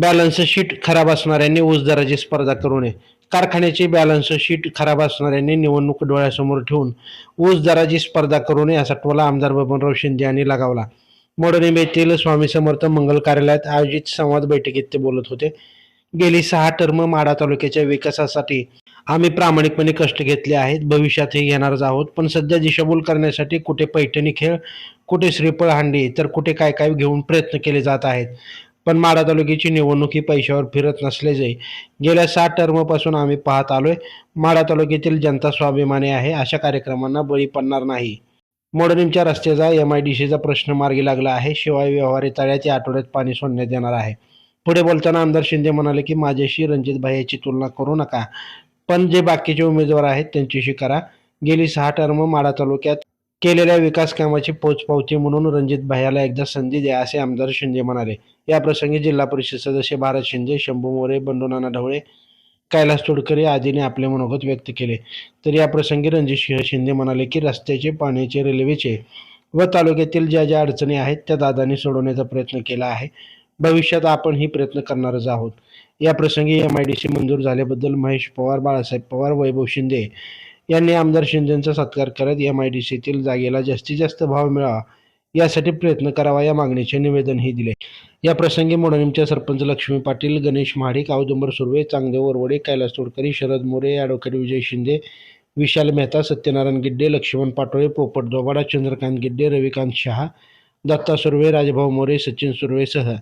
Balance sheet खराब असणाऱ्यांनी ऊस दराची स्पर्धा करू नये. कारखान्याची बॅलन्स शीट खराब असणाऱ्यांनी निवडणूक डोळ्यासमोर ठेवून ऊस दराची स्पर्धा करू नये असा टोला आमदार बबनराव शिंदे यांनी लगावला. मोडणीम येथील स्वामी समर्थ मंगल कार्यालयात आयोजित संवाद बैठकीत ते बोलत होते. गेली सहा टर्म माडा तालुक्याच्या विकासासाठी आम्ही प्रामाणिकपणे कष्ट घेतले आहेत. भविष्यातही घेणारच आहोत. पण सध्या दिशाभूल करण्यासाठी कुठे पैठणी खेळ कुठे श्रीफळ हांडी तर कुठे काय काय घेऊन प्रयत्न केले जात आहेत. पण माडा तालुक्याची निवडणूक ही पैशावर फिरत नसल्याचे गेल्या सात टर्मपासून आम्ही पाहत आलोय. माडा तालुक्यातील जनता स्वाभिमानी आहे. अशा कार्यक्रमांना बळी पडणार नाही. मोडणीमच्या रस्त्याचा एम आय डी सीचा प्रश्न मार्गी लागला आहे. शिवाय व्यवहारी तळ्यात या आठवड्यात पाणी सोडण्यात येणार आहे. पुढे बोलताना आमदार शिंदे म्हणाले की माझ्याशी रणजित भाई याची तुलना करू नका. पण जे बाकीचे उमेदवार आहेत त्यांच्याशी करा. गेली सहा टर्म माडा तालुक्यात केलेल्या विकास कामाची पोचपावती म्हणून रणजित भाईला एकदा संधी द्या असे आमदार शिंदे म्हणाले. या प्रसंगी जिल्हा परिषद सदस्य भारत शिंदे शंभू मोरे बंडू नाना ढवळे कैलास तोडकरी आदीने आपले मनोगत व्यक्त केले. तर या प्रसंगी रणजित सिंह शिंदे म्हणाले की रस्त्याचे पाण्याचे रेल्वेचे व तालुक्यातील ज्या ज्या अडचणी आहेत त्या दादांनी सोडवण्याचा प्रयत्न केला आहे. भविष्यात आपणही प्रयत्न करणारच आहोत. या प्रसंगी एम आय डी सी मंजूर झाल्याबद्दल महेश पवार बाळासाहेब पवार वैभव शिंदे यांनी आमदार शिंदेचा सत्कार करत एम आय डी सीतील जागेला जास्तीत जास्त भाव मिळावा यासाठी प्रयत्न करावा या मागणीचे निवेदनही दिले. या प्रसंगी मोडणीमच्या सरपंच लक्ष्मी पाटील गणेश महाडिक औदुंबर सुर्वे चांगदेव वरवडे कैलास तोडकरी शरद मोरे ॲडव्होकेट विजय शिंदे विशाल मेहता सत्यनारायण गिड्डे लक्ष्मण पाटोळे पोपट दोबाडा चंद्रकांत गिड्डे रविकांत शहा दत्ता सुर्वे राजभाऊ मोरे सचिन सुर्वेसह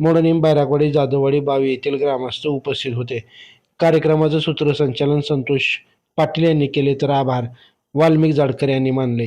मोडणीम बैरागवाडी जाधववाडी बावी येथील ग्रामस्थ उपस्थित होते. कार्यक्रमाचं सूत्रसंचालन संतोष पाटील यांनी केले तर आभार. वाल्मिक जाडकर यांनी मानले.